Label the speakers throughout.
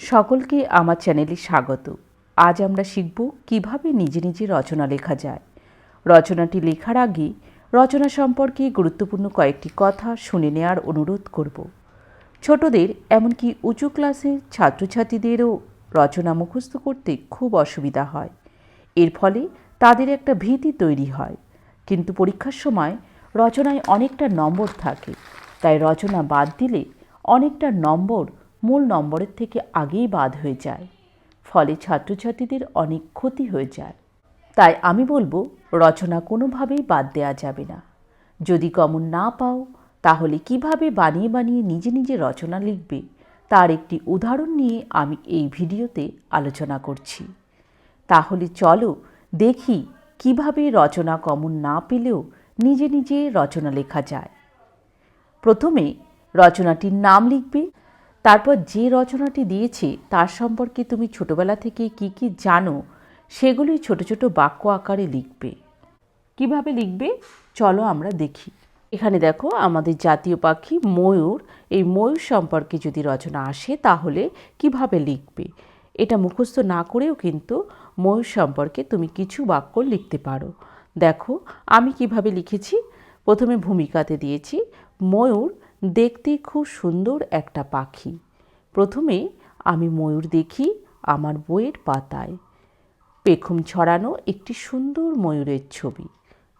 Speaker 1: সকলকে আমার চ্যানেলে স্বাগত। আজ আমরা শিখব কীভাবে নিজে নিজে রচনা লেখা যায়। রচনাটি লেখার আগে রচনা সম্পর্কে গুরুত্বপূর্ণ কয়েকটি কথা শুনে নেওয়ার অনুরোধ করব। ছোটদের, এমনকি উঁচু ক্লাসের ছাত্রছাত্রীদেরও রচনা মুখস্থ করতে খুব অসুবিধা হয়। এর ফলে তাদের একটা ভীতি তৈরি হয়। কিন্তু পরীক্ষার সময় রচনায় অনেকটা নম্বর থাকে। তাই রচনা বাদ দিলে অনেকটা নম্বর মূল নম্বরের থেকে আগেই বাদ হয়ে যায়। ফলে ছাত্রছাত্রীদের অনেক ক্ষতি হয়ে যায়। তাই আমি বলব, রচনা কোনোভাবেই বাদ দেওয়া যাবে না। যদি কমন না পাও, তাহলে কীভাবে বানিয়ে বানিয়ে নিজে নিজে রচনা লিখবে, তার একটি উদাহরণ নিয়ে আমি এই ভিডিওতে আলোচনা করছি। তাহলে চলো দেখি কীভাবে রচনা কমন না পেলেও নিজে নিজে রচনা লেখা যায়। প্রথমে রচনাটির নাম লিখবে তারপর যে রচনাটি দিয়েছে, তার সম্পর্কে তুমি ছোটবেলা থেকে কি কি জানো সেগুলি ছোট ছোট বাক্য আকারে লিখবে। কীভাবে লিখবে? চলো আমরা দেখি। এখানে দেখো, আমাদের জাতীয় পাখি ময়ূর। এই ময়ূর সম্পর্কে যদি রচনা আসে, তাহলে কীভাবে লিখবে? এটা মুখস্থ না করেও কিন্তু ময়ূর সম্পর্কে তুমি কিছু বাক্য লিখতে পারো। দেখো, আমি কীভাবে লিখেছি? প্রথমে ভূমিকাতে দিয়েছি, ময়ূর দেখতে খুব সুন্দর একটা পাখি। প্রথমে আমি ময়ূর দেখি আমার বইয়ের পাতায়। পেখম ছড়ানো একটি সুন্দর ময়ূরের ছবি।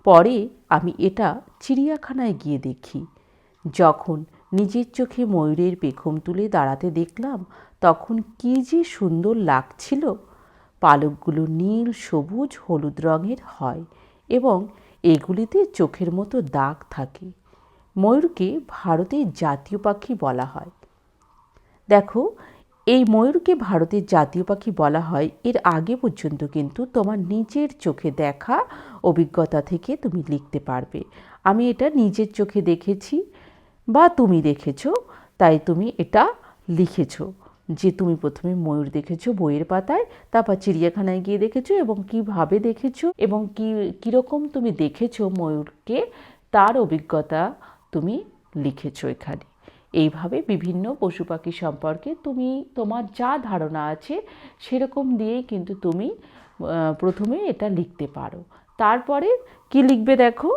Speaker 1: পরে আমি এটা চিড়িয়াখানায় গিয়ে দেখি। যখন নিজের চোখে ময়ূরের পেখম তুলে দাঁড়াতে দেখলাম, তখন কী যে সুন্দর লাগছিল। পালকগুলো নীল, সবুজ, হলুদ রঙের হয় এবং এগুলিতে চোখের মতো দাগ থাকে। ময়ূরকে ভারতের জাতীয় পাখি বলা হয়। দেখো, এই ময়ূরকে ভারতের জাতীয় পাখি বলা হয়, এর আগে পর্যন্ত কিন্তু তোমার নিজের চোখে দেখা অভিজ্ঞতা থেকে তুমি লিখতে পারবে। আমি এটা নিজের চোখে দেখেছি বা তুমি দেখেছ, তাই তুমি এটা লিখেছো। যে তুমি প্রথমে ময়ূর দেখেছ বইয়ের পাতায়, তারপর চিড়িয়াখানায় গিয়ে দেখেছ এবং কীভাবে দেখেছ এবং কি, কীরকম তুমি দেখেছ ময়ূরকে, তার অভিজ্ঞতা তুমি লিখেছো এখানে। এইভাবে বিভিন্ন পশু পাখি সম্পর্কে তুমি, তোমার যা ধারণা আছে সেরকম দিয়েই কিন্তু তুমি প্রথমে এটা লিখতে পারো। তারপরে কি লিখবে দেখো?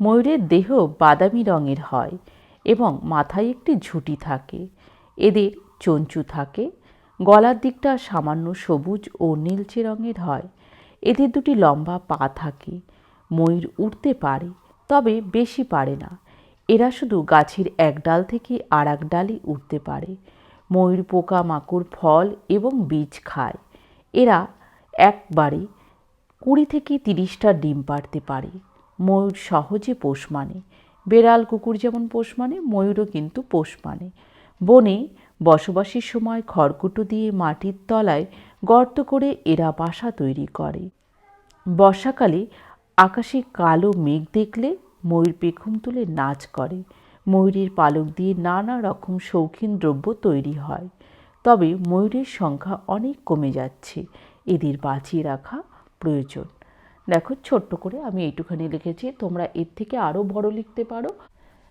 Speaker 1: ময়ূরের দেহ বাদামি রঙের হয় এবং মাথায় একটি ঝুঁটি থাকে। এদের চঞ্চু থাকে। গলার দিকটা সামান্য সবুজ ও নীলচে রঙের হয়। এদের দুটি লম্বা পা থাকে। ময়ূর উঠতে পারে। তবে বেশি পারে না। এরা শুধু গাছের এক ডাল থেকে আর এক ডালে উঠতে পারে। ময়ূর পোকা মাকড় ফল এবং বীজ খায়। এরা একবারে কুড়ি থেকে তিরিশটা ডিম পাড়তে পারে। ময়ূর সহজে পোষ মানে। বেড়াল কুকুর যেমন পোষ মানে ময়ূরও কিন্তু পোষ মানে। বনে বসবাসের সময় খড়কুটো দিয়ে মাটির তলায় গর্ত করে এরা বাসা তৈরি করে। বর্ষাকালে আকাশে কালো মেঘ দেখলে ময়ূর পেখম তুলে নাচ করে। ময়ূরের পালক দিয়ে নানা রকম শৌখিন দ্রব্য তৈরি হয়। তবে ময়ূরের সংখ্যা অনেক কমে যাচ্ছে। এদের বাঁচিয়ে রাখা প্রয়োজন। দেখো, ছোট্ট করে আমি এইটুখানি লিখেছি। তোমরা এর থেকে আরও বড় লিখতে পারো।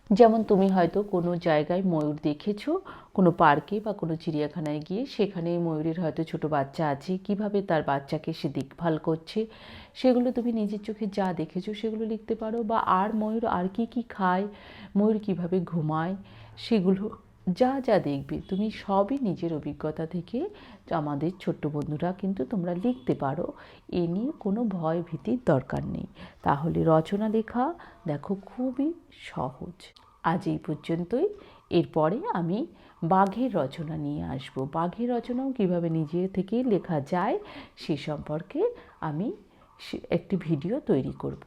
Speaker 1: যেমন তুমি হয়তো কোনো জায়গায় ময়ূর দেখেছ, কোনো পার্কে বা কোনো চিড়িয়াখানায় গিয়ে সেখানে ময়ূরের হয়তো ছোট বাচ্চা আছে, কীভাবে তার বাচ্চাকে সে দেখভাল করছে, সেগুলো তুমি নিজের চোখে যা দেখেছ সেগুলো লিখতে পারো, বা আর ময়ূর আর কি কি খায়, ময়ূর কীভাবে ঘুমায়, সেগুলো যা যা দেখবে, তুমি সবই নিজের অভিজ্ঞতা থেকে আমাদের ছোট্ট বন্ধুরা কিন্তু তোমরা লিখতে পারো। এ নিয়ে কোনো ভয় ভীতির দরকার নেই। তাহলে রচনা লেখা দেখো খুবই সহজ। আজ এই পর্যন্তই। এরপরে আমি বাঘের রচনা নিয়ে আসব। বাঘের রচনাও কীভাবে নিজে থেকে লেখা যায় সে সম্পর্কে আমি একটি ভিডিও তৈরি করব।